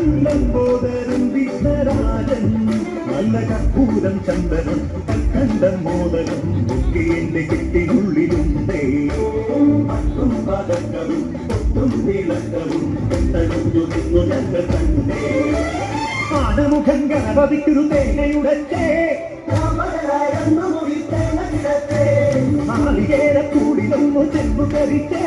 നടക്കണം ലംബോദരൻ വിഘ്നരാജൻ നല്ല കർപ്പൂരം ചന്ദനം കൽക്കണ്ടം മോദരം ഒക്കെ എന്റെ കെട്ടിനുള്ളിലുണ്ടേ പത്തും പതക്കവും പൊട്ടും തിളക്കവും തടുത്തു നിന്നു ഞങ്ങൾ കണ്ടേ ആനമുഖൻ ഗണപതിക്കൊരു തേങ്ങയുടച്ചേ നമ്മൾ ചെമ്പു കരിച്ചേ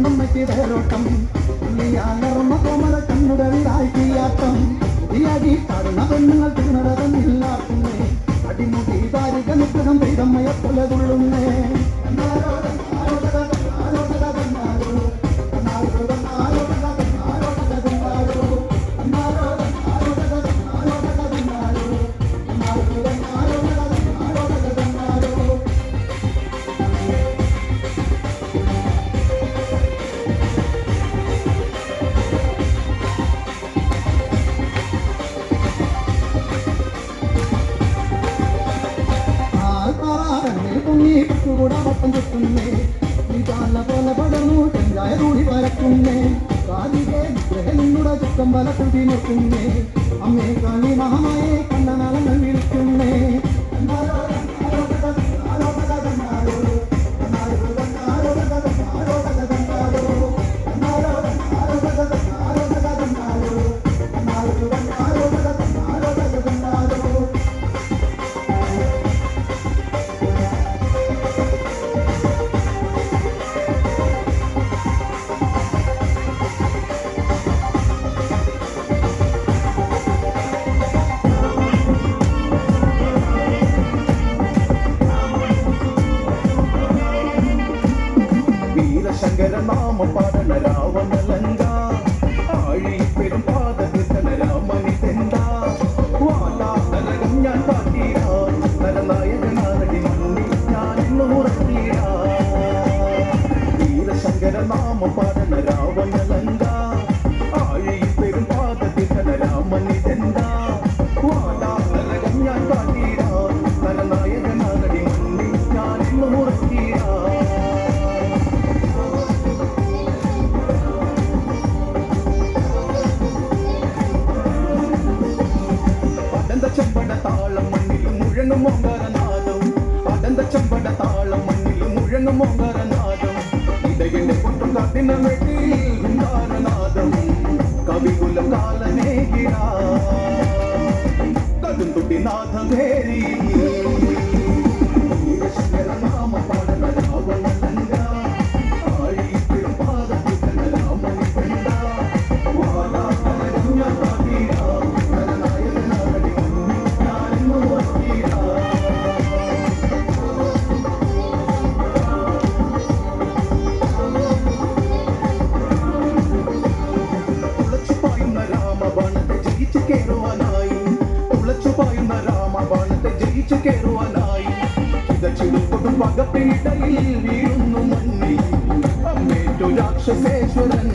പൊൻകിലമ്പും വീട്ടിക്കൊണ്ടമ്മയ്ക്ക് വേരോട്ടം പുള്ളിയാലർമ്മ കോമല കണ്ണുടവിലായി തീയാട്ടം. പുതിയാടി പാടുന്ന പെണ്ണുങ്ങൾ അടിമുടി ദാരിക നിഗ്രഹം പെയ്തമ്മയെ പോലെ തുള്ളുന്നേ. നാമ പാടന രാവണലങ്ക ആഴി പെരും പാദകൃതന രാമനി തെണ്ട വാലാ നരകം ഞാൻ കാട്ടീരാ നരനായകനാകടി മണ്ണി ഞാൻ ഇന്നു അടന്ത ചെമ്പട താളം മണ്ണിൽ മുഴങ്ങും ഓങ്കാരനാദം. അടന്ത താളം മണ്ണിൽ മുഴങ്ങും ഓങ്കാരനാദം. ഇടയന്റെ വെട്ടിയിൽ വൃന്ദാരനാദം കവികുലം കാലനേകിര കടുംതുട്ടി നാഥമേരി പകപ്പിടയിൽ വീഴുന്നു മണ്ണിൽ അമ്മേറ്റു രാക്ഷസേശ്വരൻ.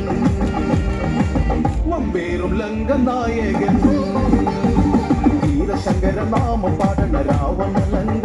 വമ്പേറും ലങ്കനായകൻ. വീരശങ്കര നാമ പാടന രാവണലങ്ക ആഴി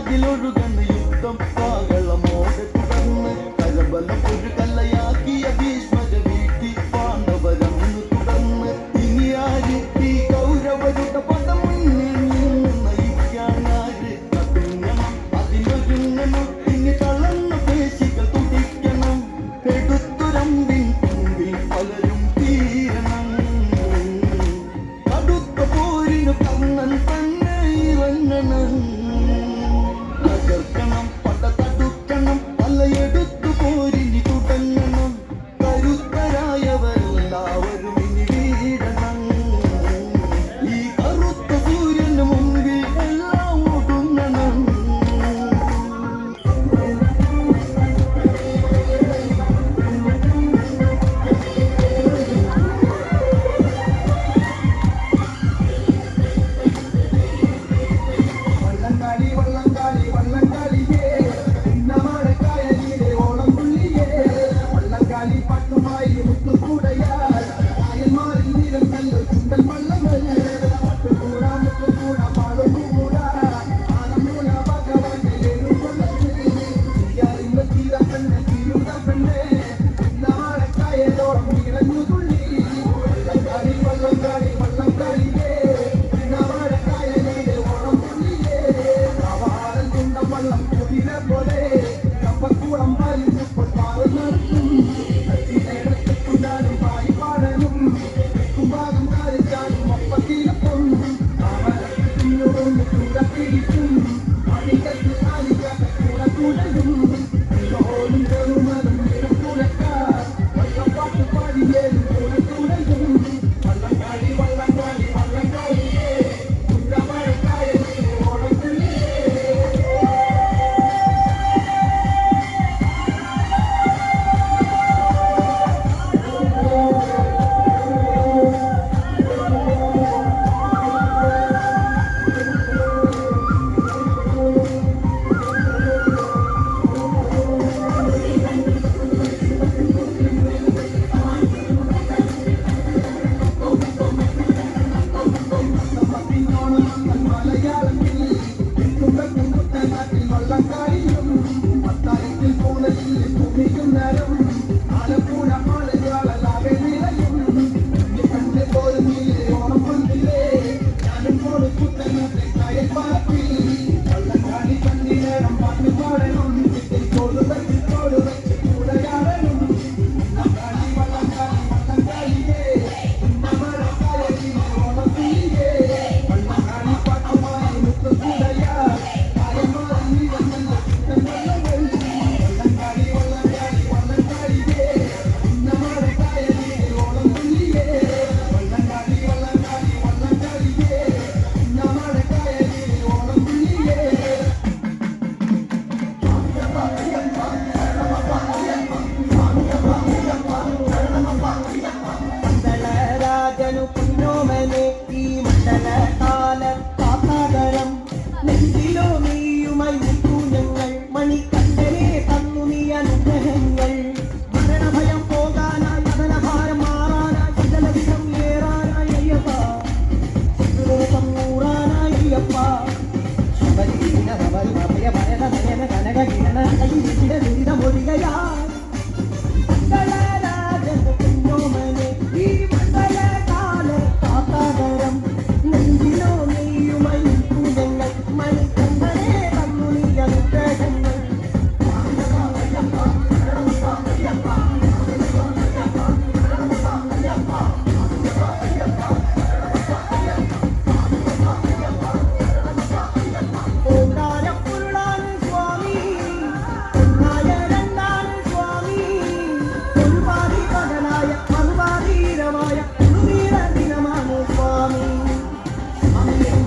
അതിലൊഴുകണ് യുദ്ധം പാകളമോടെ തുടർന്ന് കലബലം ഒരു കല്ലയാക്കിയ ഭീഷ്മക വീട്ടിൽ പാണ്ഡവരം തുടർന്ന് ഇനി ആര് Monday.